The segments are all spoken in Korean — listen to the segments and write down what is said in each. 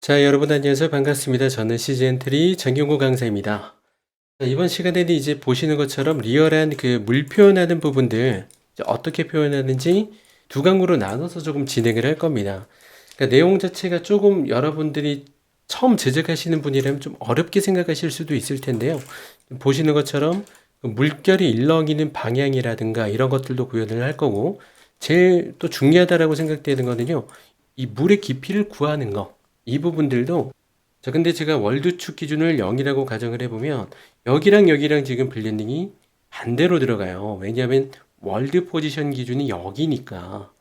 자, 여러분 안녕하세요. 반갑습니다. 저는 CG엔트리 정경구 강사입니다. 자, 이번 시간에는 이제 보시는 것처럼 리얼한 그 물 표현하는 부분들 어떻게 표현하는지 두 강으로 나눠서 조금 진행을 할 겁니다. 그러니까 내용 자체가 조금 여러분들이 처음 제작하시는 분이라면 좀 어렵게 생각하실 수도 있을 텐데요. 보시는 것처럼 그 물결이 일렁이는 방향이라든가 이런 것들도 구현을 할 거고 제일 또 중요하다라고 생각되는 거는요. 이 물의 깊이를 구하는 거. 이 부분들도 자 근데 제가 월드축 기준을 0이라고 가정을 해보면 여기랑 여기랑 지금 블렌딩이 반대로 들어가요. 왜냐하면 월드 포지션 기준이 여기니까.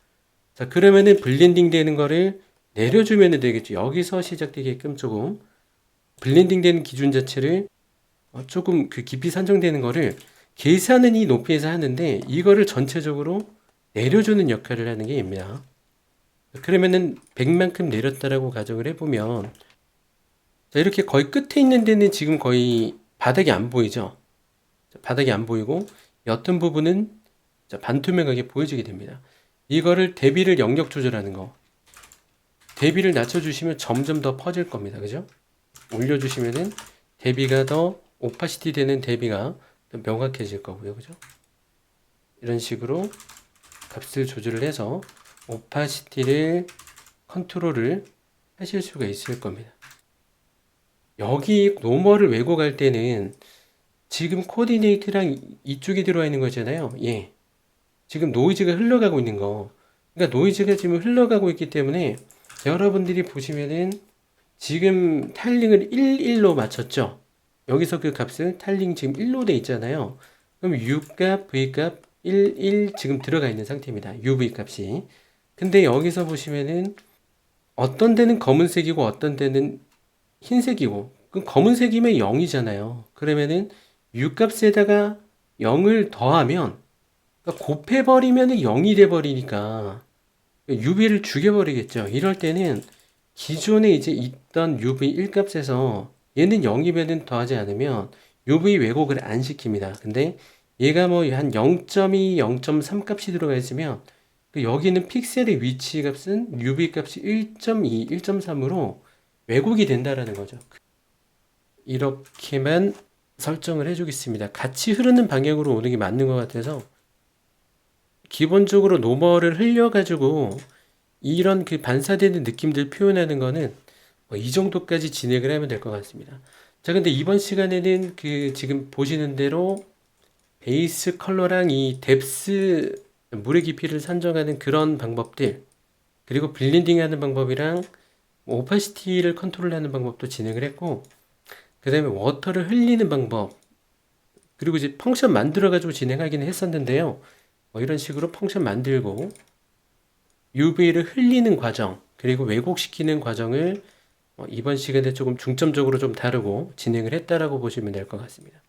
자 그러면은 블렌딩 되는 거를 내려주면 되겠죠. 여기서 시작되게끔 조금 블렌딩 되는 기준 자체를 어, 조금 그 깊이 산정되는 거를 계산은 이 높이에서 하는데 이거를 전체적으로 내려주는 역할을 하는 게 입니다. 그러면은 100만큼 내렸다라고 가정을 해보면 자, 이렇게 거의 끝에 있는 데는 지금 거의 바닥이 안 보이죠. 자, 바닥이 안 보이고 옅은 부분은 자, 반투명하게 보여지게 됩니다. 이거를 대비를 영역 조절하는 거. 대비를 낮춰주시면 점점 더 퍼질 겁니다. 그죠? 올려주시면은 대비가 더 오파시티 되는 대비가 더 명확해질 거고요. 그죠? 이런 식으로 값을 조절을 해서 오파시티를 컨트롤을 하실 수가 있을 겁니다. 여기 노멀을 왜곡할 때는 지금 코디네이트랑 이쪽이 들어와 있는 거잖아요. 예. 지금 노이즈가 흘러가고 있는 거. 그러니까 노이즈가 지금 흘러가고 있기 때문에 여러분들이 보시면은 지금 타일링을 1, 1로 맞췄죠. 여기서 그 값을 타일링 지금 1로 돼 있잖아요. 그럼 U 값, V 값 1, 1 지금 들어가 있는 상태입니다. UV 값이. 근데 여기서 보시면은 어떤 데는 검은색이고 어떤 데는 흰색이고 그 검은색이면 0이잖아요. 그러면은 U 값에다가 0을 더하면 그러니까 곱해버리면은 0이 돼버리니까 UV를 죽여버리겠죠. 이럴 때는 기존에 이제 있던 UV 1값에서 얘는 0이면은 더하지 않으면 UV 왜곡을 안 시킵니다. 근데 얘가 뭐 한 0.2, 0.3 값이 들어가 있으면 그 여기는 픽셀의 위치 값은 UV 값이 1.2, 1.3으로 왜곡이 된다라는 거죠. 이렇게만 설정을 해주겠습니다. 같이 흐르는 방향으로 오는 게 맞는 것 같아서 기본적으로 노멀을 흘려가지고 이런 그 반사되는 느낌들 표현하는 거는 뭐 이 정도까지 진행을 하면 될 것 같습니다. 자, 근데 이번 시간에는 그 지금 보시는 대로 베이스 컬러랑 이 뎁스 물의 깊이를 산정하는 그런 방법들 그리고 블렌딩 하는 방법이랑 오파시티를 컨트롤하는 방법도 진행을 했고 그 다음에 워터를 흘리는 방법 그리고 이제 펑션 만들어 가지고 진행하기는 했었는데요 뭐 이런 식으로 펑션 만들고 UV를 흘리는 과정 그리고 왜곡시키는 과정을 어, 이번 시간에 조금 중점적으로 좀 다루고 진행을 했다라고 보시면 될 것 같습니다.